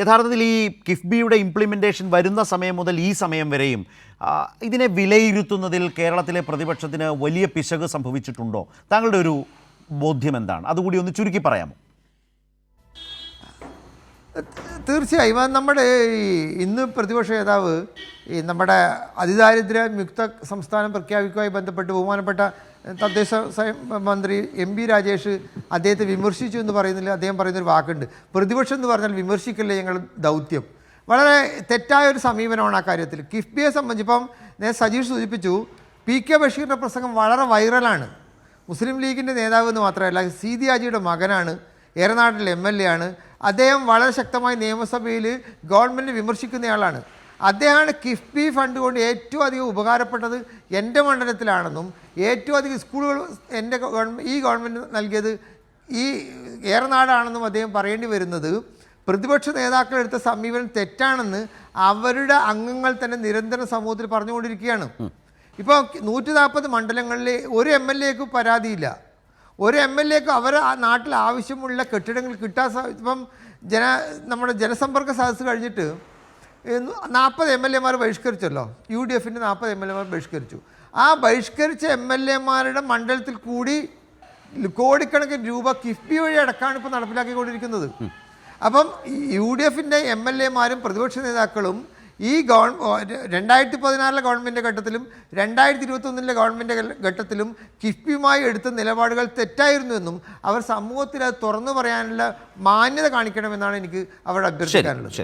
യഥാർത്ഥത്തിൽ ഈ കിഫ്ബിയുടെ ഇംപ്ലിമെന്റേഷൻ വരുന്ന സമയം മുതൽ ഈ സമയം വരെയും ഇതിനെ വിലയിരുത്തുന്നതിൽ കേരളത്തിലെ പ്രതിപക്ഷത്തിന് വലിയ പിശക് സംഭവിച്ചിട്ടുണ്ടോ? താങ്കളുടെ ഒരു ബോധ്യം എന്താണ്? അതുകൂടി ഒന്ന് ചുരുക്കി പറയാമോ? തീർച്ചയായും. നമ്മുടെ ഈ ഇന്ന് പ്രതിപക്ഷ നേതാവ് ഈ നമ്മുടെ അതിദാരിദ്ര്യ മുക്ത സംസ്ഥാനം പ്രഖ്യാപിക്കുമായി ബന്ധപ്പെട്ട് ബഹുമാനപ്പെട്ട തദ്ദേശ മന്ത്രി എം പി രാജേഷ് അദ്ദേഹത്തെ വിമർശിച്ചു എന്ന് പറയുന്നില്ല. അദ്ദേഹം പറയുന്നൊരു വാക്കുണ്ട്. പ്രതിപക്ഷം എന്ന് പറഞ്ഞാൽ വിമർശിക്കല്ലേ ഞങ്ങൾ ദൗത്യം? വളരെ തെറ്റായ ഒരു സമീപനമാണ് ആ കാര്യത്തിൽ. കിഫ്ബിയെ സംബന്ധിച്ച് ഇപ്പം നേരെ സജീഷ് സൂചിപ്പിച്ചു പി കെ ബഷീറിന്റെ പ്രസംഗം വളരെ വൈറലാണ്. മുസ്ലിം ലീഗിന്റെ നേതാവ് എന്ന് മാത്രമല്ല സീതി ആജിയുടെ മകനാണ് ഏറനാട്ടിലെ എം എൽ എ ആണ്. അദ്ദേഹം വളരെ ശക്തമായി നിയമസഭയിൽ ഗവൺമെന്റ് വിമർശിക്കുന്നയാളാണ് അദ്ദേഹമാണ് കിഫ്ബി ഫണ്ട് കൊണ്ട് ഏറ്റവും അധികം ഉപകാരപ്പെട്ടത് എന്റെ മണ്ഡലത്തിലാണെന്നും ഏറ്റവും അധികം സ്കൂളുകൾ എന്റെ ഗവൺമെന്റ് ഈ ഗവൺമെന്റ് നൽകിയത് ഈ ഏറനാടാണെന്നും അദ്ദേഹം പറയേണ്ടി വരുന്നത്. പ്രതിപക്ഷ നേതാക്കൾ എടുത്ത സമീപനം തെറ്റാണെന്ന് അവരുടെ അംഗങ്ങൾ തന്നെ നിരന്തരം സമൂഹത്തിൽ പറഞ്ഞുകൊണ്ടിരിക്കുകയാണ്. ഇപ്പോൾ നൂറ്റി നാൽപ്പത് മണ്ഡലങ്ങളിൽ ഒരു എം എൽ എക്ക് പരാതിയില്ല. ഒരു എം എൽ എക്ക് അവർ ആ നാട്ടിൽ ആവശ്യമുള്ള കെട്ടിടങ്ങൾ കിട്ടാൻ ഇപ്പം ജന നമ്മുടെ ജനസമ്പർക്ക സദസ്സ് കഴിഞ്ഞിട്ട് നാൽപ്പത് എം എൽ എമാർ ബഹിഷ്കരിച്ചല്ലോ. യു ഡി എഫിന്റെ നാൽപ്പത് എം എൽ എമാർ ബഹിഷ്കരിച്ചു. ആ ബഹിഷ്കരിച്ച എം എൽ എമാരുടെ മണ്ഡലത്തിൽ കൂടി കോടിക്കണക്കിന് രൂപ കിഫ്ബി വഴി അടക്കമാണ് ഇപ്പോൾ നടപ്പിലാക്കിക്കൊണ്ടിരിക്കുന്നത്. അപ്പം യു ഡി എഫിന്റെ എം എൽ എമാരും പ്രതിപക്ഷ നേതാക്കളും ഈ ഗവൺ രണ്ടായിരത്തി പതിനാറിലെ ഗവൺമെന്റ് ഘട്ടത്തിലും രണ്ടായിരത്തി ഇരുപത്തൊന്നിലെ ഗവൺമെന്റ് ഘട്ടത്തിലും കിഫ്ബിയുമായി എടുത്ത നിലപാടുകൾ തെറ്റായിരുന്നുവെന്നും അവർ സമൂഹത്തിൽ അത് തുറന്നു പറയാനുള്ള മാന്യത കാണിക്കണമെന്നാണ് എനിക്ക് അവരുടെ അഭ്യർത്ഥിക്കാനുള്ളത്.